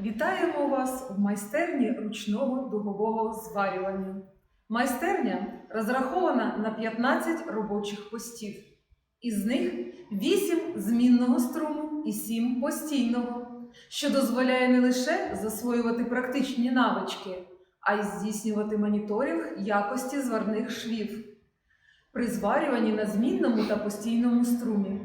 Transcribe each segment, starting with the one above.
Вітаємо вас в майстерні ручного дугового зварювання. Майстерня розрахована на 15 робочих постів. Із них 8 змінного струму і 7 постійного, що дозволяє не лише засвоювати практичні навички, а й здійснювати моніторинг якості зварних швів при зварюванні на змінному та постійному струмі.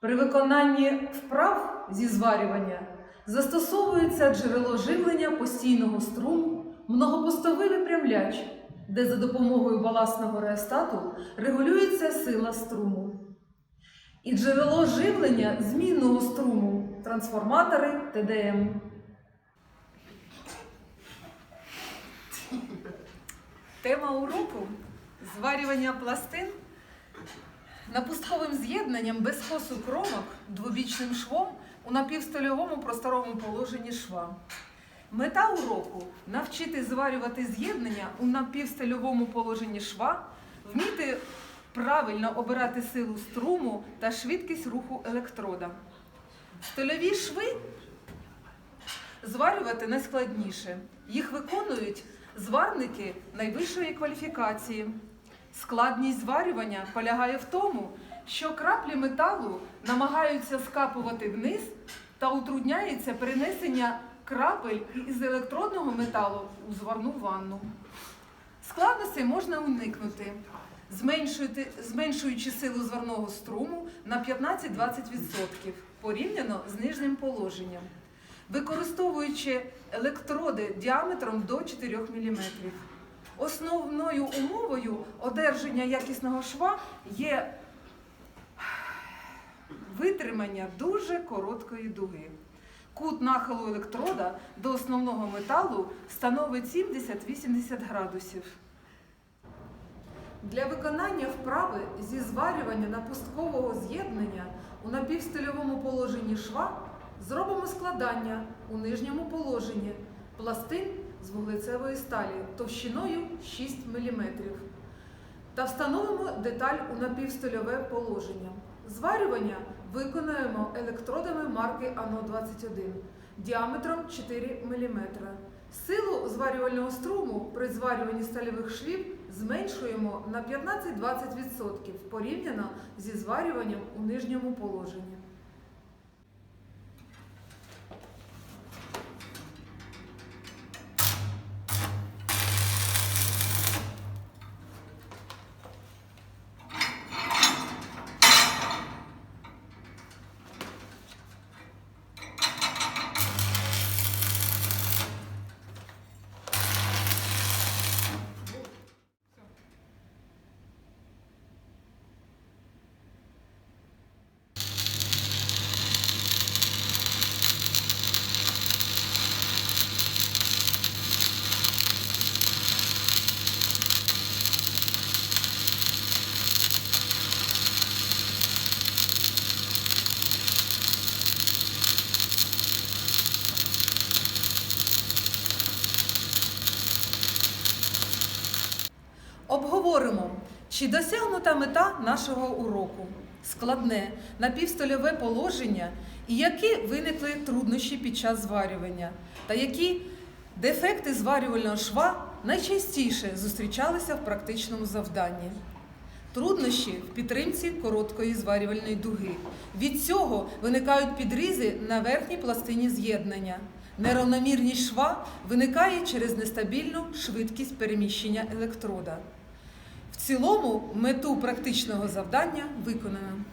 При виконанні вправ зі зварювання застосовується джерело живлення постійного струму, многопостовий випрямляч, де за допомогою баласного реостату регулюється сила струму. І джерело живлення змінного струму трансформатори ТДМ. Тема уроку зварювання пластин напустковим з'єднанням без косу кромок двобічним швом у напівстольовому просторовому положенні шва. Мета уроку навчити зварювати з'єднання у напівстильовому положенні шва, вміти правильно обирати силу струму та швидкість руху електрода. Стольові шви зварювати найскладніше. Їх виконують зварники найвищої кваліфікації. Складність зварювання полягає в тому, що краплі металу намагаються скапувати вниз та утрудняється перенесення крапель із електродного металу у зварну ванну. Складностей можна уникнути, зменшуючи, силу зварного струму на 15-20% порівняно з нижнім положенням, використовуючи електроди діаметром до 4 мм. Основною умовою одержання якісного шва є витримання дуже короткої дуги. Кут нахилу електрода до основного металу становить 70-80 градусів. Для виконання вправи зі зварювання напусткового з'єднання у напівстильовому положенні шва зробимо складання у нижньому положенні пластин з вуглецевої сталі товщиною 6 мм та встановимо деталь у напівстильове положення. Зварювання виконуємо електродами марки АНО-21 діаметром 4 мм. Силу зварювального струму при зварюванні стальових швів зменшуємо на 15-20% порівняно зі зварюванням у нижньому положенні. Обговоримо, чи досягнута мета нашого уроку складне напівстольове положення і які виникли труднощі під час зварювання, та які дефекти зварювального шва найчастіше зустрічалися в практичному завданні. Труднощі в підтримці короткої зварювальної дуги. Від цього виникають підрізи на верхній пластині з'єднання. Неравномірність шва виникає через нестабільну швидкість переміщення електрода. Цілому мету практичного завдання виконано.